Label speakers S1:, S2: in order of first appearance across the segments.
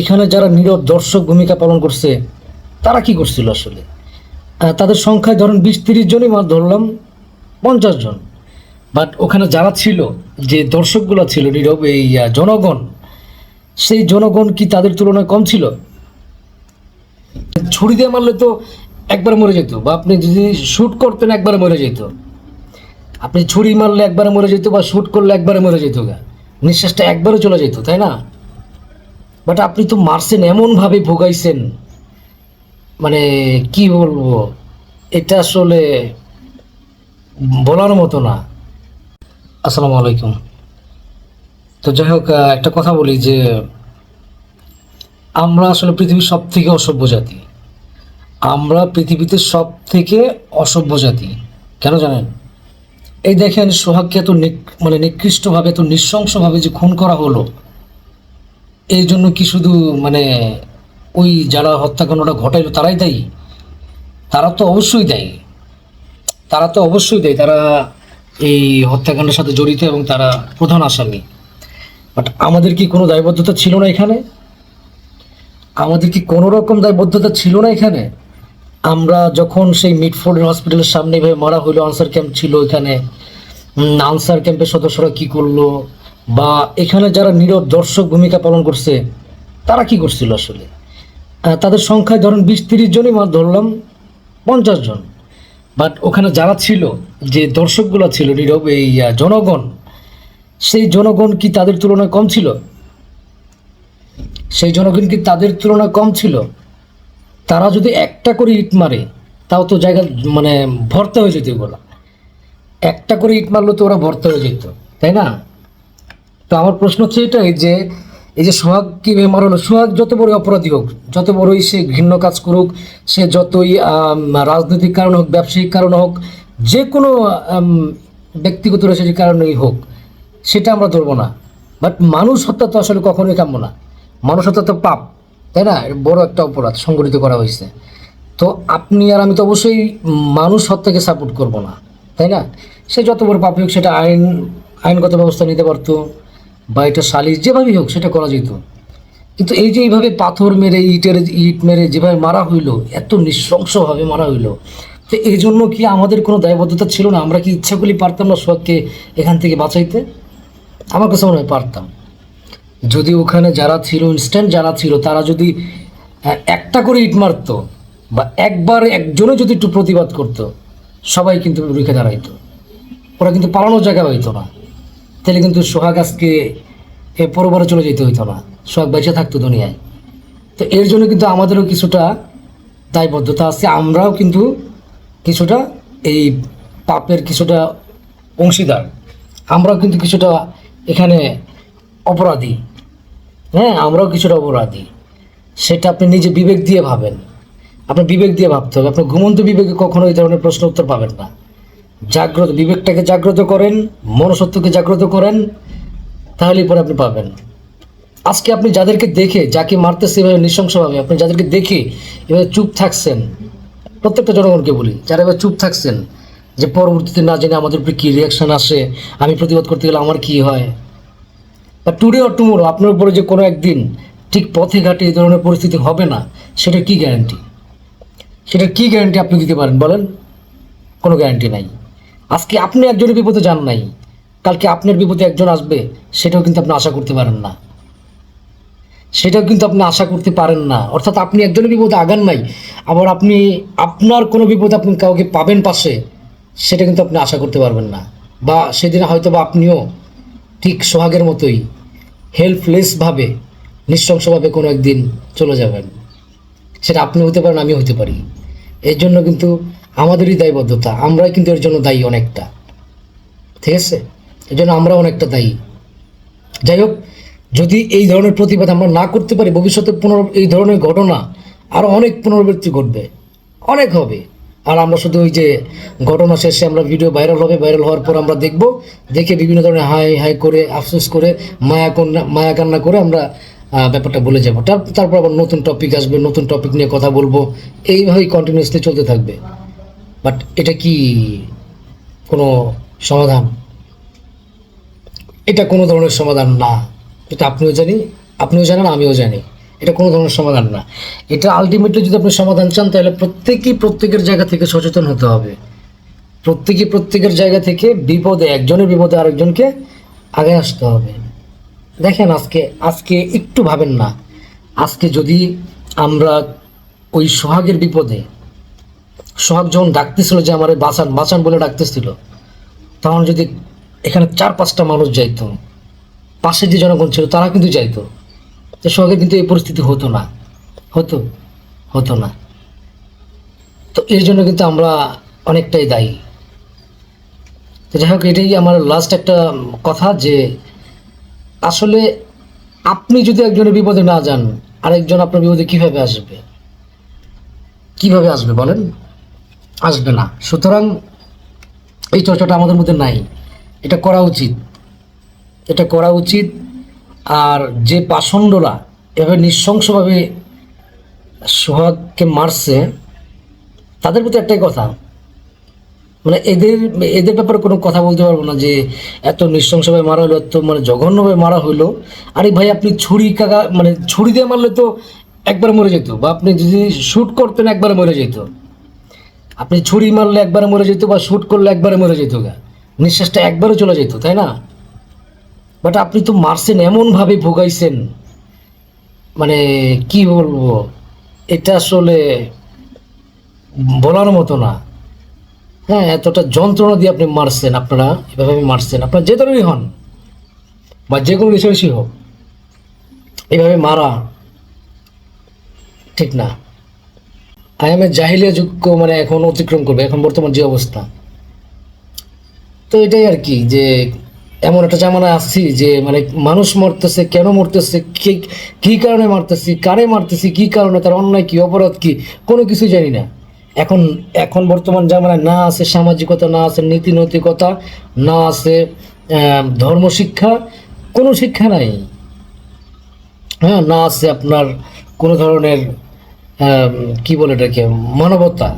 S1: এখানে যারা নীরব দর্শক ভূমিকা পালন করছে, তারা কি করছিল আসলে? তাদের সংখ্যায় ধরেন বিশ তিরিশ জনই মাত্র ধরলাম, পঞ্চাশ জন। বাট ওখানে যারা ছিল, যে দর্শকগুলো ছিল নীরব, এই জনগণ, সেই জনগণ কি তাদের তুলনায় কম ছিল? ছুরি দিয়ে মারলে তো একবার মরে যেত, বা আপনি যদি শ্যুট করতেন একবারে মরে যেত। আপনি ছুরি মারলে একবারে মরে যেত, বা শ্যুট করলে একবারে মরে যেত গা। নিঃশ্বাসটা একবারে চলে যেত, তাই না? বাট আপনি তো মারছেন, এমনভাবে ভোগাইছেন। মানে কি বলব? এটা আসলে বলার মতো না। আসসালামু আলাইকুম। তো যাই হোক একটা কথা বলি যে, আমরা আসলে পৃথিবীর সব থেকে অসভ্য জাতি। আমরা পৃথিবীতে সব থেকে অসভ্য জাতি। কেন জানেন? এই দেখেন, সোহাগকে এত মানে নিকৃষ্টভাবে, এত নৃশংসভাবে যে খুন করা হলো এই জন্য কি শুধু মানে ওই যারা হত্যাকাণ্ডটা ঘটাইলো তারাই দায়ী? তারা তো অবশ্যই দায়ী। তারা তো অবশ্যই দেয়। তারা এই হত্যাকাণ্ডের সাথে জড়িত এবং তারা প্রধান আসামি। বাট আমাদের কি কোনো দায়বদ্ধতা ছিল না এখানে? আমাদের কি কোনো রকম দায়বদ্ধতা ছিল না এখানে? আমরা যখন সেই মিটফোর্ড হসপিটালের সামনে এভাবে মারা হলো আনসার ক্যাম্প ছিল এখানে। আনসার ক্যাম্পের সদস্যরা কি করল? বা এখানে যারা নীরব দর্শক ভূমিকা পালন করছে, তারা কি করছিল আসলে? তাদের সংখ্যায় ধরেন বিশ তিরিশ জনই মাত্র ধরলাম, পঞ্চাশ জন। বাট ওখানে যারা ছিল, যে দর্শকগুলো ছিল নীরব, এই জনগণ, সেই জনগণ কি তাদের তুলনায় কম ছিল? সেই জনগণ কি তাদের তুলনায় কম ছিল? তারা যদি একটা করে ইট মারে, তাও তো জায়গা মানে ভর্তা হয়ে যেত ওগুলো একটা করে ইট মারলে তো ওরা ভর্তা হয়ে যেত, তাই না? তো আমার প্রশ্ন হচ্ছে এটাই যে, এই যে সোহাগ কি মারানো সোহাগ যত বড় অপরাধী হোক, যত বড়ই সে ঘৃণ্য কাজ করুক, সে যতই রাজনৈতিক কারণ হোক, ব্যবসায়িক কারণ হোক, যে কোনো ব্যক্তিগত রাজনৈতিক কারণেই হোক, সেটা আমরা ধরবো না। বাট মানুষ হত্যা তো আসলে কখনোই কাম্য না। মানুষ হত্যা তো পাপ, তাই না? বড় একটা অপরাধ সংগঠিত করা হয়েছে। তো আপনি আর আমি তো অবশ্যই মানুষ হত্যাকে সাপোর্ট করব না, তাই না? সে যত বড় পাপ হোক, সেটা আইন, আইনগত ব্যবস্থা নিতে পারতো। বা এটা সালিশ যেভাবেই হোক সেটা করা যেত। কিন্তু এই যে এইভাবে পাথর মেরে, ইটের ইট মেরে যেভাবে মারা হইল, এত নৃশংসভাবে মারা হইল, তো এই জন্য কি আমাদের কোনো দায়বদ্ধতা ছিল না? আমরা কি ইচ্ছা করলেই পারতাম না সোহাগকে এখান থেকে বাঁচাইতে? আমার কাছে মনে হয় পারতাম। যদি ওখানে যারা ছিল ইনস্ট্যান্ট যারা ছিল, তারা যদি একটা করে ইট মারতো বা একবার একজনে যদি একটু প্রতিবাদ করতো, সবাই কিন্তু রুখে দাঁড়াইতো। ওরা কিন্তু পালানোর জায়গা হইতো না। তাহলে কিন্তু সোহাগ আজকে পরবারে চলে যেতে হইতো না। সোহাগ বেঁচে থাকতো দুনিয়ায়। তো এর জন্য কিন্তু আমাদেরও কিছুটা দায়বদ্ধতা আছে। আমরাও কিন্তু কিছুটা এই পাপের কিছুটা অংশীদার। আমরাও কিন্তু কিছুটা এখানে অপরাধী। হ্যাঁ আমরাও কিছুটা অপরাধী। সেটা আপনি নিজে বিবেক দিয়ে ভাবেন। আপনার বিবেক দিয়ে ভাবতে হবে। আপনার ঘুমন্ত বিবেকে কখনো এই ধরনের প্রশ্ন উত্তর পাবেন না। জাগ্রত, বিবেকটাকে জাগ্রত করেন মনসত্বকে জাগ্রত করেন, তাহলেই পরে আপনি পাবেন। আজকে আপনি যাদেরকে দেখে, যাকে মারতেছে এভাবে নৃশংসভাবে, আপনি যাদেরকে দেখে এভাবে চুপ থাকছেন, প্রত্যেকটা জনগণকে বলি, যারা এবার চুপ থাকছেন, যে পরবর্তীতে না জেনে আমাদের উপরে কী রিয়াকশান আসে, আমি প্রতিবাদ করতে গেলে আমার কী হয়? বা টুডে অর টুমোরো আপনার উপরে যে কোনো একদিন ঠিক পথে ঘাটে এই ধরনের পরিস্থিতি হবে না সেটা কি গ্যারান্টি সেটা কি গ্যারান্টি আপনি দিতে পারেন বলেন? কোনো গ্যারান্টি নাই। আজকে আপনি একজনের বিপদে যান নাই। কালকে আপনার বিপদে একজন আসবে, সেটাও কিন্তু আপনি আশা করতে পারেন না। সেটাও কিন্তু আপনি আশা করতে পারেন না। অর্থাৎ আপনি একজনের বিপদে আগান নাই, আবার আপনি, আপনার কোনো বিপদে আপনি কাউকে পাবেন পাশে, সেটা কিন্তু আপনি আশা করতে পারবেন না। বা সেদিন হয়তো বা আপনিও ঠিক সোহাগের মতোই হেল্পলেসভাবে নৃশংসভাবে কোনো একদিন চলে যাবেন। সেটা আপনি হতে পারেন আমি হতে পারি। এর জন্য কিন্তু আমাদেরই দায়বদ্ধতা, আমরাই কিন্তু এর জন্য দায়ী অনেকটা। ঠিক আছে? এর জন্য আমরা অনেকটা দায়ী। যাই হোক, যদি এই ধরনের প্রতিবাদ আমরা না করতে পারি, ভবিষ্যতে পুনর এই ধরনের ঘটনা আরও অনেক পুনরাবৃত্তি ঘটবে। অনেক হবে। আর আমরা শুধু ওই যে ঘটনা শেষে আমরা ভিডিও ভাইরাল হবে, ভাইরাল হওয়ার পর আমরা দেখব, দেখে বিভিন্ন ধরনের হাই হাই করে, আফসোস করে, মায়া কন্যা, মায়া কান্না করে আমরা ব্যাপারটা বলে যাব। তারপর আবার নতুন টপিক আসবে, নতুন টপিক নিয়ে কথা বলব। এইভাবেই কন্টিনিউসলি চলতে থাকবে। বাট এটা কি কোনো সমাধান? এটা কোনো ধরনের সমাধান না। এটা আপনিও জানি, আপনিও জানেন, আমিও জানি। এটা কোনো ধরনের সমাধান না। এটা আলটিমেটলি যদি আপনি সমাধান চান, তাহলে প্রত্যেকেই প্রত্যেকের জায়গা থেকে সচেতন হতে হবে। প্রত্যেকে প্রত্যেকের জায়গা থেকে বিপদে, একজনের বিপদে আরেকজনকে আগে আসতে হবে। দেখেন আজকে আজকে একটু ভাবেন না। আজকে যদি আমরা ওই সোহাগের বিপদে সোহাগ যখন ডাকতেছিল যে আমার বাঁচান বাঁচান বলে ডাকতেছিল, তখন যদি এখানে চার, পাঁচটা মানুষ যাইতো, পাশে যে জনগণ ছিল তারা কিন্তু যাইতো। তো সোহাগের কিন্তু এই পরিস্থিতি হতো না, হতো হতো না। তো এর জন্য কিন্তু আমরা অনেকটাই দায়ী। তো যাই হোক, এটাই আমার লাস্ট একটা কথা যে আসলে আপনি যদি একজনের বিপদে না যান, আরেকজন আপনার বিপদে কীভাবে আসবে? কীভাবে আসবে বলেন? আসবে না। সুতরাং এই চর্চাটা আমাদের মধ্যে নাই। এটা করা উচিত। এটা করা উচিত আর যে পাষণ্ডরা এভাবে নৃশংসভাবে সোহাগকে মারছে, তাদের প্রতি একটাই কথা। মানে এদের এদের ব্যাপারে কোনো কথা বলতে পারব না যে এত নৃশংসভাবে মারা হলো, এত মানে জঘন্যভাবে মারা হলো। আরে ভাই, আপনি ছুরি কাকা মানে ছুরি দিয়ে মারলে তো একবার মরে যেত বা আপনি যদি শ্যুট করতেন একবার মরে যেত। আপনি ছুরি মারলে একবারে মরে যেত বা শ্যুট করলে একবারে মরে যেত গা। নিঃশ্বাসটা একবারে চলে যেত, তাই না? বাট আপনি তো মারছেন, এমনভাবে ভোগাইছেন। মানে কি বলব? এটা আসলে বলার মতো না। হ্যাঁ এতটা যন্ত্রণা দিয়ে আপনি মারছেন, আপনারা এভাবে মারছেন। আপনার যে ধরনেরই হন, বা যে কোনো বিষয়সী হোক, এভাবে মারা ঠিক না। আইএমএ জাহিলিয়া যুগ মানে এখন অতিক্রম করবে এখন বর্তমান যে অবস্থা। তো এটাই আর কি যে এমন একটা জামানায় আসছি যে মানে মানুষ মরতেছে কেন মরতেছে কি কী কারণে মারতেছি কারে মারতেছি কী কারণে তার অন্যায় কি অপরাধ কি কোনো কিছু জানি না। এখন এখন বর্তমান জামানায় না আছে সামাজিকতা না আছে নীতি নৈতিকতা না আছে আহ, ধর্মশিক্ষা কোনো শিক্ষা নাই। হ্যাঁ না আছে আপনার কোনো ধরনের কি বলে এটাকে? মানবতা।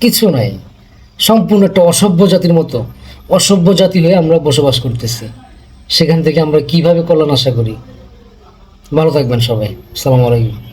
S1: কিছু নাই। সম্পূর্ণ একটা অসভ্য জাতির মতো। অসভ্য জাতি হয়ে আমরা বসবাস করতেছি। সেখান থেকে আমরা কীভাবে কল্যাণ আশা করি? ভালো থাকবেন সবাই। সালাম আলাইকুম।